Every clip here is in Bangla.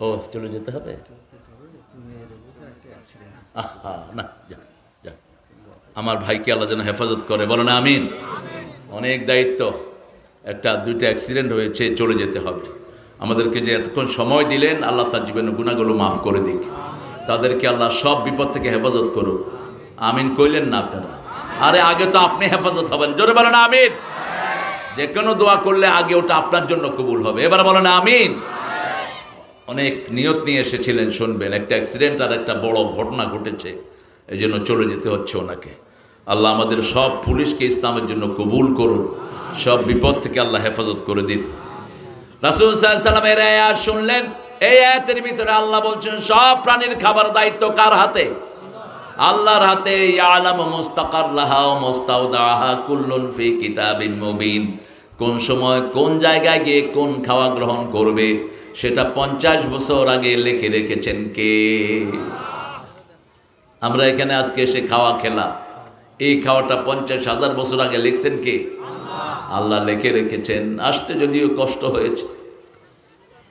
ও, চলে যেতে হবে? না আমার ভাইকে আল্লাহ যেন হেফাজত করে বলো না আমিন। অনেক দায়িত্ব, একটা, দুইটা অ্যাক্সিডেন্ট হয়েছে, চলে যেতে হবে। আমাদেরকে যে এতক্ষণ সময় দিলেন, আল্লাহ তার জীবনের গুণাগুলো মাফ করে দিক। তাদেরকে আল্লাহ সব বিপদ থেকে হেফাজত করুক। আমিন কইলেন না আপনারা। আরে, আগে তো আপনি হেফাজত হবেন। জোরে বলেন আমিন। যে কোনো দোয়া করলে আগে ওটা আপনার জন্য কবুল হবে। এবার বলেন আমিন। অনেক নিয়ত নিয়ে এসেছিলেন, শুনবেন। একটা অ্যাক্সিডেন্ট আর একটা বড় ঘটনা ঘটেছে, এই জন্য চলে যেতে হচ্ছে ওনাকে। আল্লাহ আমাদের সব পুলিশকে ইসলামের জন্য কবুল করুন, সব বিপদ থেকে আল্লাহ হেফাজত করে দিন। রাসুল সাল্লামের আয়াত শুনলেন? এই আয়াতের ভিতরে আল্লাহ বলছেন, সব প্রাণীর খাবার দায়িত্ব কার হাতে? আল্লাহর হাতে ইয়ালাম মুস্তাকাররাহা ও মুস্তাউদাহা কুল্লুন ফি কিতাবিন মুবিন। কোন সময় কোন জায়গায় গিয়ে কোন খাওয়া গ্রহণ করবে? সেটা পঞ্চাশ বছর আগে লিখে রেখেছেন কে? আমরা এখানে আজকে এসে খাওয়া খেলাম। এই খাওয়াটা পঞ্চাশ হাজার বছর আগে লিখছেন কে? আল্লাহ লেখে রেখেছেন। আসতে যদিও কষ্ট হয়েছে।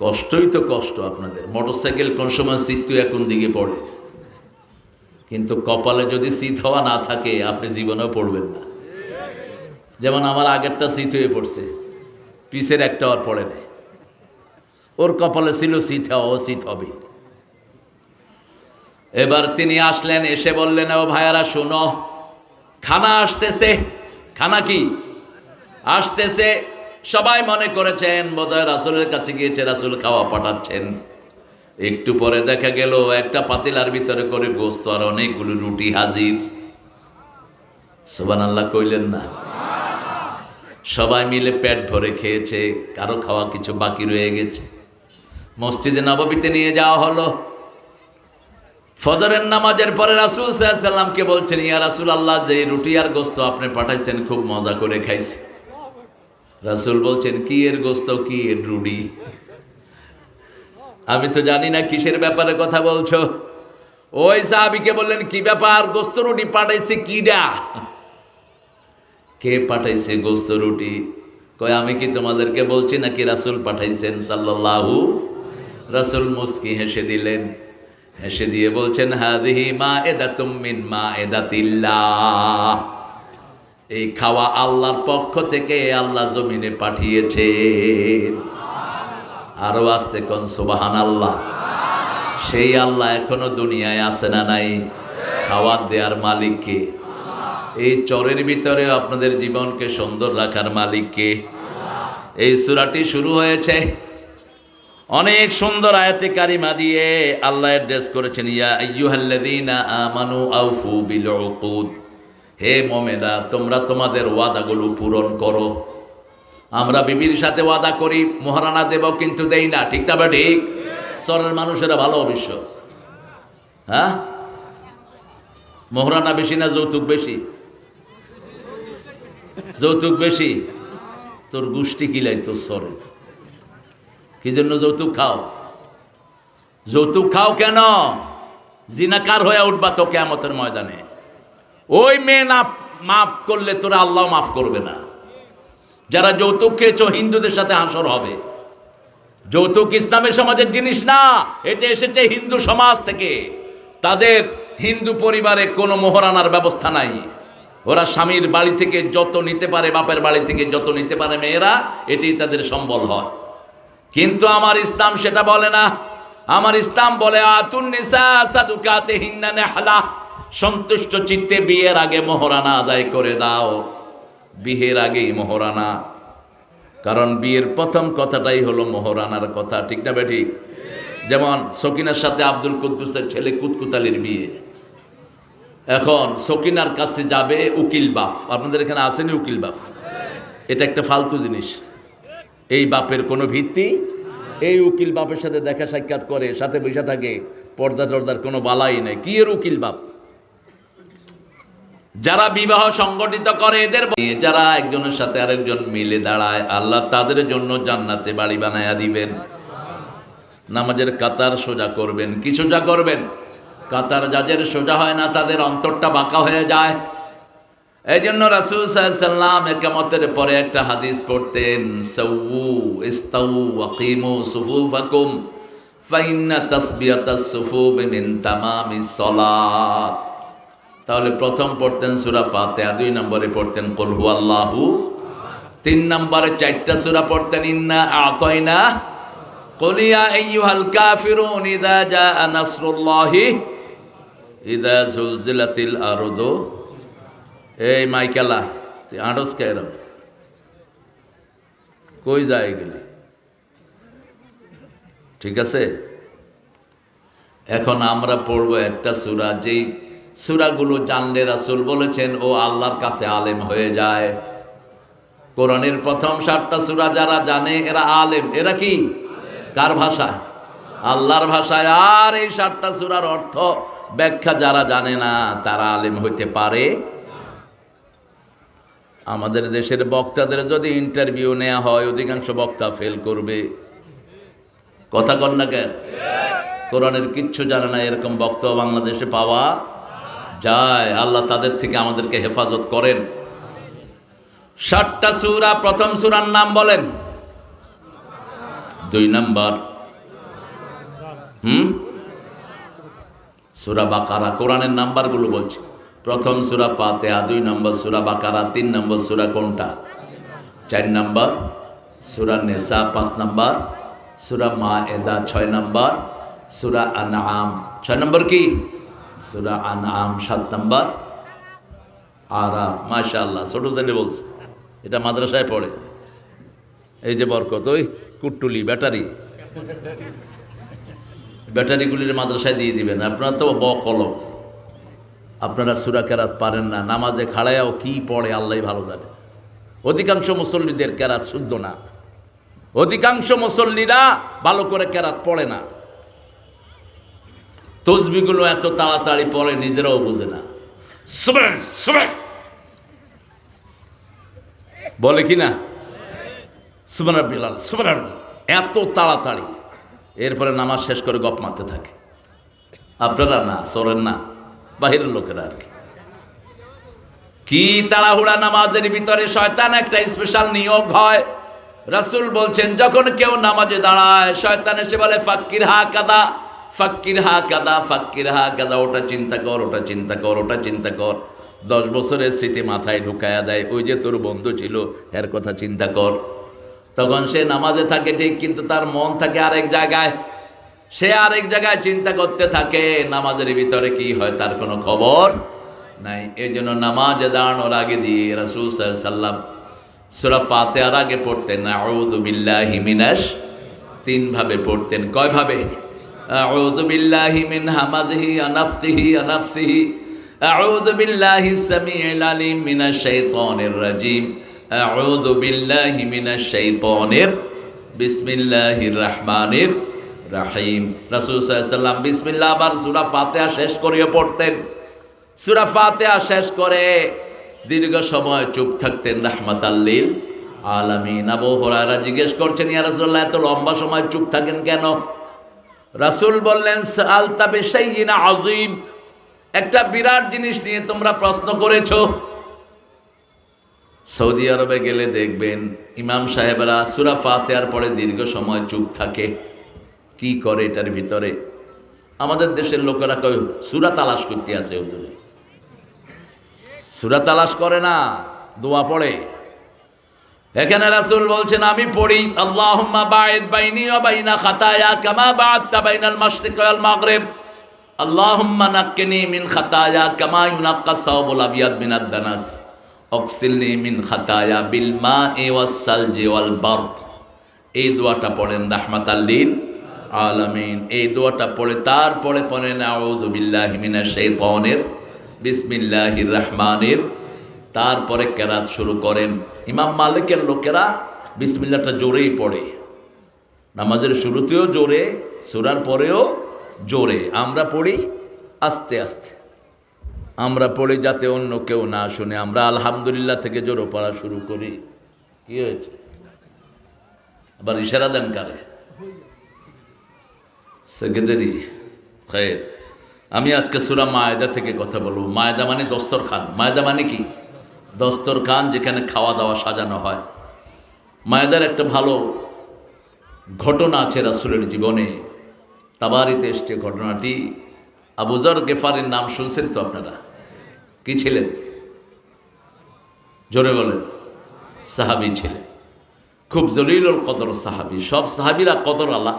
কষ্টই তো কষ্ট আপনাদের। মোটরসাইকেল কোন সময় তো এখন দিকে পড়ে। কিন্তু কপালে যদি শীত হওয়া না থাকে, আপনি জীবনেও পড়বেন না। যেমন আমার আগেরটা শীত হয়ে পড়ছে। পিসের একটা আর পড়ে নেই। ওর কপালে ছিল শীত হওয়া ও হবে। এবার তিনি আসলেন, এসে বললেন, ও ভাইয়ারা, শুনো, খানা আসতেছে। খানা কি? আসতেছে, সবাই মনে করেছেন, বোধহয় রাসুলের কাছে গিয়েছে, রাসুল খাওয়া পাঠাচ্ছেন। একটু পরে দেখা গেল, একটা পাতিলার ভিতরে করে গোস্ত আর অনেকগুলো রুটি হাজির। সোবান আল্লাহ কইলেন না। সবাই মিলে পেট ভরে খেয়েছে, কারও খাওয়া কিছু বাকি রয়ে গেছে। মসজিদে নববীতে নিয়ে যাওয়া হলো। ফজরের নামাজের পরে রাসুল সাল্লামকে বলছেন, ইয়া রাসুল আল্লাহ যে রুটি আর গোস্ত আপনি পাঠাইছেন, খুব মজা করে খাইছে। রাসুল বলছেন, কি এর গোস্ত, কি এর রুডি আমি তো জানি না কিসের ব্যাপারে কথা বলছো। ওই সাহাবিকে বললেন, কি ব্যাপার, গোস্ত রুটি পাঠাইছে কিডা? কে পাঠাইছে গোস্ত রুটি? কয়, আমি কি তোমাদেরকে বলছি নাকি রাসুল পাঠাইছেন সাল্লাল্লাহু রাসুল মুস্কি হেসে দিলেন। হেসে দিয়ে বলছেন হাদিহি মা এদাতুম মিন মা এদাতিল্লাহ এই খাওয়া আল্লাহর পক্ষ থেকে আল্লাহ জমিনে পাঠিয়েছে। আরও আসতে কোন সুবাহান আল্লাহ সেই আল্লাহ এখনও দুনিয়ায় আছে না নাই? খাওয়ার দেওয়ার মালিককে এই চরের ভিতরে আপনাদের জীবনকে সুন্দর রাখার মালিককে এই সুরাটি শুরু হয়েছে। অনেক সুন্দর আয়াতে কারিমা দিয়ে আল্লাহ অ্যাড্রেস করেছেন, ইয়া আউফু বিল হে মোমেনা তোমরা তোমাদের ওয়াদাগুলো পূরণ করো। আমরা বিবির সাথে ওয়াদা করি, মহারানা দেব কিন্তু দেই না, ঠিক না বা ঠিক? সরের মানুষেরা ভালো অবশ্য। হ্যাঁ? মহারানা বেশি না যৌতুক বেশি? যৌতুক বেশি? তোর গোষ্ঠী কিলাই তোর সরে কি জন্য যৌতুক খাও? যৌতুক খাও কেন? জিনাকার হয়ে উঠবা তো কেমতের ময়দানে। ওই মেয়ে না মাফ করলে তোরা আল্লাহ মাফ করবে না। যারা যৌতুক খেয়েছ, হিন্দুদের সাথে হাসর হবে। যৌতুক ইসলামের সমাজের জিনিস না, এটা এসেছে হিন্দু সমাজ থেকে। তাদের হিন্দু পরিবারে কোনো মোহরানার ব্যবস্থা নাই। ওরা স্বামীর বাড়ি থেকে যত নিতে পারে, বাপের বাড়ি থেকে যত নিতে পারে মেয়েরা, এটি তাদের সম্বল হয়। কিন্তু আমার ইসলাম সেটা বলে না। আমার ইসলাম বলে সাদুকাতে সন্তুষ্ট চিত্তে বিয়ের আগে মোহরানা আদায় করে দাও। বিয়ের আগেই মোহরানা। কারণ বিয়ের প্রথম কথাটাই হলো মোহরানার কথা। ঠিক না ঠিক? যেমন সকিনার সাথে আব্দুল কুদ্দুসের ছেলে কুতকুতালির বিয়ে। এখন সকিনার কাছে যাবে উকিল বাফ। আপনাদের এখানে আসেনি উকিল বাফ? এটা একটা ফালতু জিনিস। এই বাপের কোনো ভিত্তি? এই উকিল বাপের সাথে দেখা সাক্ষাৎ করে, সাথে বসে থাকে, পর্দা টর্দার কোনো বালাই নেই। কি এর উকিল বাপ? যারা বিবাহ সংগঠিত করে, এদের যারা একজনের সাথে আরেকজন মিলে দাঁড়ায়, আল্লাহ তাদের জন্য জান্নাতে বাড়ি বানায়া দিবেন। নামাজের কাতার সোজা করবেন। কি সোজা করবেন? কাতার যাদের সোজা হয় না, তাদের অন্তরটা বাঁকা হয়ে যায়। এই জন্য রাসুল সাল্লাম একামতের পরে একটা হাদিস পড়তেন সৌউ ইস্তাউ ওয়াকিমু সুফুফাকুম ফাইন্না তাসবিয়াতাস সুফুব মিন তামামি সলাত। তাহলে প্রথম পড়তেন সুরা ফাতেহা, দুই নম্বরে পড়তেন, কুল হুয়াল্লাহু তিন নম্বরে চারটা সুরা পড়তেন, ইন্না আতয়না কলিয়া আইয়ুহাল কাফিরুন ইদা জা নাসরুল্লাহি ইদা জুলজিলাতিল আরদু এই মাইকেলা, তুই আড়স কেরম কই যায় গেলি ঠিক আছে? এখন আমরা পড়ব একটা সুরা, যেই সুরাগুলো জানলে রাসুল বলেছেন, ও আল্লাহর কাছে আলেম হয়ে যায়। কোরআনের প্রথম সাতটা সুরা যারা জানে, এরা আলেম। এরা কি? কার ভাষা আল্লাহর ভাষায়। আর এই সাতটা সুরার অর্থ ব্যাখ্যা যারা জানে না, তারা আলেম হইতে পারে আমাদের দেশের বক্তাদের যদি ইন্টারভিউ নেওয়া হয়, অধিকাংশ বক্তা ফেল করবে। কথা কন না কেন? কোরআনের কিচ্ছু জানে না এরকম বক্তব্য বাংলাদেশে পাওয়া যায়। আল্লাহ তাদের থেকে আমাদেরকে হেফাজত করেন। ষাটটা সুরা, প্রথম সুরার নাম বলেন। দুই নাম্বার। হুম? সুরা বাকারা, কোরআনের নাম্বারগুলো বলছি। প্রথম সুরা ফাতেহা, দুই নম্বর সুরা বাকারা, তিন নম্বর সুরা কোনটা? চার নম্বর সুরা নেশা পাঁচ নম্বর সুরা মা এদা ছয় নম্বর সুরা আনআম। ছয় নম্বর কি? সুরা আনআম, সাত নম্বর আরা মাশা আল্লাহ ছোটো ছেলে বলছে। এটা মাদ্রাসায় পড়ে। এই যে বরকত, ওই কুট্টুলি, ব্যাটারি। ব্যাটারিগুলির মাদ্রাসায় দিয়ে দিবেন। আপনার তো ব কলম আপনারা সুরা কেরাত পারেন না, নামাজে খাড়ায়াও কি পড়ে আল্লাহ ভালো জানে। অধিকাংশ মুসল্লিদের কেরাত শুদ্ধ না। অধিকাংশ মুসল্লিরা ভালো করে কেরাত পড়ে না। তসবিগুলো এত তাড়াতাড়ি পড়ে, নিজেরাও বোঝে না। বলে কি না? বিলাল এত তাড়াতাড়ি। এরপরে নামাজ শেষ করে গপ মারতে থাকে। আপনারা না, সরেন না। বাহিরের লোকেরা আর কি। কি তাড়াহুড়া নামাজের ভিতরে শয়তান একটা স্পেশাল নিয়োগ হয়। রাসূল বলছেন, যখন কেউ নামাজে দাঁড়ায়, শয়তান এসে বলে, ফাক্কির হা কাদা, ফাক্কির হা কাদা, ফাক্কির হা কাদা, ওটা চিন্তা কর, ওটা চিন্তা কর, ওটা চিন্তা কর। দশ বছরের স্মৃতি মাথায় ঢুকায়া দেয়, ওই যে তোর বন্ধু ছিল এর কথা চিন্তা কর। তখন সে নামাজে থাকে ঠিক, কিন্তু তার মন থাকে আরেক জায়গায়। সে আরেক জায়গায় চিন্তা করতে থাকে, নামাজের ভিতরে কি হয় তার কোনো খবর নাই। এই জন্য নামাজে দাঁড়ানোর আগে দিয়ে রাসুল সাল্লাম সুরা ফাতেহার আগে পড়তেন, আউযু বিল্লাহি মিনাশ তিনভাবে পড়তেন। কয়ভাবে আউযু বিল্লাহি মিন হামাজিহি আনাফতিহি আনাফসিহি আউযু বিল্লাহি সামিউল আলিম মিনাশ শাইতানির রাজিম আউযু বিল্লাহি মিনাশ শাইতানির বিসমিল্লাহির রহমানির রাহিম। রাসূল সাল্লাম বিসমিল্লাহ আবার সুরা ফাতিহা শেষ করিয়ে পড়তেন। সূরা ফাতিহা শেষ করে দীর্ঘ সময় চুপ থাকতেন রাহমাত আল্লিল আলামিন। আবু হুরায়রা জিজ্ঞেস করছেন, ইয়া রাসূলুল্লাহ, এত লম্বা সময় চুপ থাকেন কেন? রাসূল বললেন সালতা বিশাইয়িন আযীম। একটা বিরাট জিনিস নিয়ে তোমরা প্রশ্ন করেছ। সৌদি আরবে গেলে দেখবেন ইমাম সাহেবরা সুরা ফাতেহার পরে দীর্ঘ সময় চুপ থাকে। কি করে এটার ভিতরে? আমাদের দেশের লোকেরা কয়, সুরা তালাশ করতে আছে হুজুরে। সুরা তালাশ করে না, দোয়া পড়ে। এখানে রাসুল বলছেন, আমি পড়ি, আল্লাহুম্মা বাঈদ বাইনি বাইনা খাতায়া কামা বা'আদতা বাইনাল মাশরিক ওয়াল মাগরিব। আল্লাহুম্মা নাক্কিনি মিন খাতায়া কামা ইউনাক্কাস সাওবুল আবিয়াদ মিনাদ দানাস। অক্সিলনি মিন খাতায়া বিল মা'i ওয়াস সালজি ওয়াল বারদ। এই দোয়াটা পড়েন রাহমাতাল্লিল আলামিন। এই দোয়াটা পড়ে, তারপরে বিল্লাহি মিনাশ শাইতানির, বিসমিল্লাহির রহমানির, তারপরে কেরাত শুরু করেন। ইমাম মালিকের লোকেরা বিসমিল্লাটা জোরেই পড়ে। নামাজের শুরুতেও জোরে, সুরার পরেও জোরে। আমরা পড়ি আস্তে আস্তে। আমরা পড়ি যাতে অন্য কেউ না শুনে। আমরা আলহামদুলিল্লাহ থেকে জোরো পড়া শুরু করি। কি হয়েছে? আবার ইশারা দেন কারে? সেক্রেটারি খায়ের। আমি আজকে সুরা মায়দা থেকে কথা বলব। মায়দা মানে দস্তরখান। মায়দা মানে কি? দস্তরখান যেখানে খাওয়া দাওয়া সাজানো হয়। মায়দার একটা ভালো ঘটনা আছে রাসুলের জীবনে। তাবারিতে এসছে ঘটনাটি। আবুজার গেফারের নাম শুনছেন তো আপনারা? কি ছিলেন? জোরে বলেন। সাহাবি ছিলেন। খুব জলিল কদর সাহাবি। সব সাহাবিরা কদর আলা